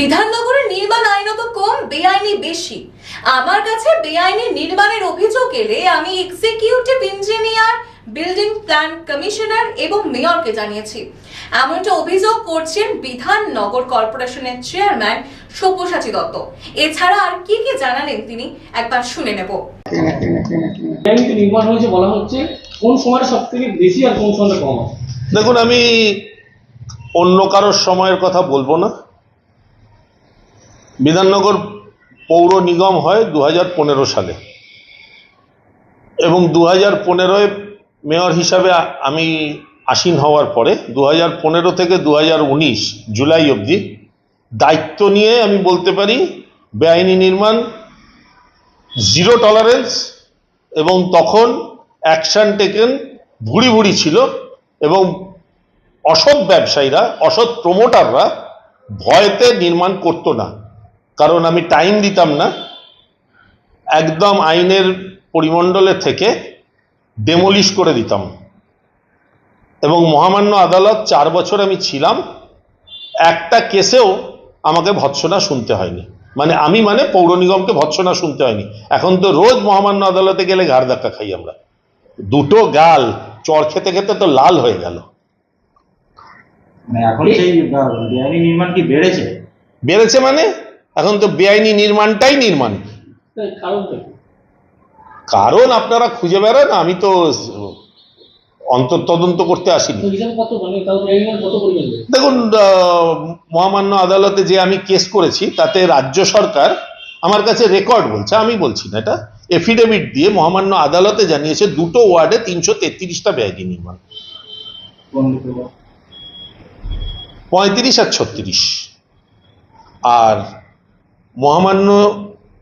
বিধাননগরের নির্মাণ আইনত কম বেআইনি বেশি। আমার কাছে বেআইনি নির্মাণের অভিযোগ এলে আমি executive engineer building plan commissioner এবং মেয়রকে জানিয়েছি। এমনটা অভিযোগ করছেন বিধাননগর কর্পোরেশনের চেয়ারম্যান সব্যসাচী দত্ত। এছাড়া আর কি কি জানালেন তিনি? একবার শুনে নেব। নির্মাণ হয়েছে বলা হচ্ছে কোন সময়টা সব থেকে বেশি আর কোন সময়টা কম? দেখুন আমি অন্য কারোর সময়ের কথা বলব না। বিধাননগর পৌর নিগম হয় দু হাজার পনেরো সালে। এবং দু হাজার পনেরোয় মেয়র হিসাবে আমি আসীন হওয়ার পরে দু হাজার পনেরো থেকে দু হাজার উনিশ জুলাই অবধি দায়িত্ব নিয়ে আমি বলতে পারি বেআইনি নির্মাণ, জিরো টলারেন্স এবং তখন অ্যাকশন টেকেন ভুড়ি ভুড়ি ছিল এবং অসৎ ব্যবসায়ীরা, অসৎ প্রমোটাররা ভয়তে নির্মাণ করতো না। কারণ আমি টাইম দিতাম না। একদম আইনের পরিমণ্ডলের থেকে ডেমোলিশ করে দিতাম। এবং মহামান্য আদালত চার বছর আমি ছিলাম একটা কেসেও আমাকে ভৎসনা শুনতে হয়নি। মানে আমি মানে পৌর নিগমকে ভৎসনা শুনতে হয়নি। এখন তো রোজ মহামান্য আদালতে গেলে ঘাড় ধাক্কা খাই আমরা। দুটো গাল চর খেতে খেতে তো লাল হয়ে গেল। মানে এখন সেই নির্মাণ কি বেড়েছে? বেড়েছে মানে? এখন তো বেআইনি নির্মাণটাই নির্মাণ? কারণ আপনারা খুঁজে বেড়ান আমি তো অন্তর্তদন্ত করতে আসিনি। মানে? দেখুন মহামান্য আদালতে যে আমি কেস করেছি তাতে রাজ্য সরকার আমার কাছে রেকর্ড বলছে আমি বলছি না এটা এফিডেভিট দিয়ে মহামান্য আদালতে জানিয়েছে দুটো ওয়ার্ডে তিনশো তেত্রিশটা বেআইনি নির্মাণ। পঁয়ত্রিশ আর ছত্রিশ। আর মহামান্য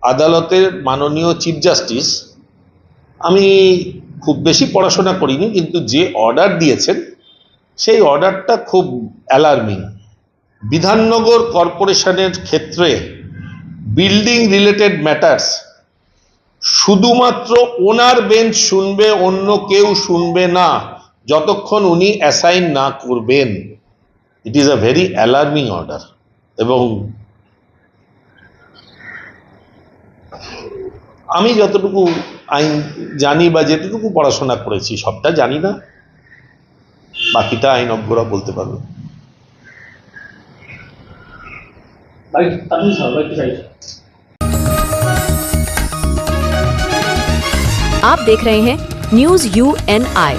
আদালতের মাননীয় চিফ জাস্টিস আমি খুব বেশি পড়াশোনা করিনি, কিন্তু যে অর্ডার দিয়েছেন, সেই অর্ডারটা খুব অ্যালার্মিং বিধাননগর কর্পোরেশনের ক্ষেত্রে বিল্ডিং রিলেটেড ম্যাটার্স শুধুমাত্র ওনার বেঞ্চ শুনবে, অন্য কেউ শুনবে না, যতক্ষণ উনি অ্যাসাইন না করবেন। It is a very alarming order এবং আমি যতটুকু আইন জানি বা যেটুকু পড়াশোনা করেছি সবটা জানি না বাকিটা আইনজ্ঞরা বলতে পারবে বাড়ি আপনি স্যার বাড়িতে চাইছেন आप देख रहे हैं न्यूज यू एन आई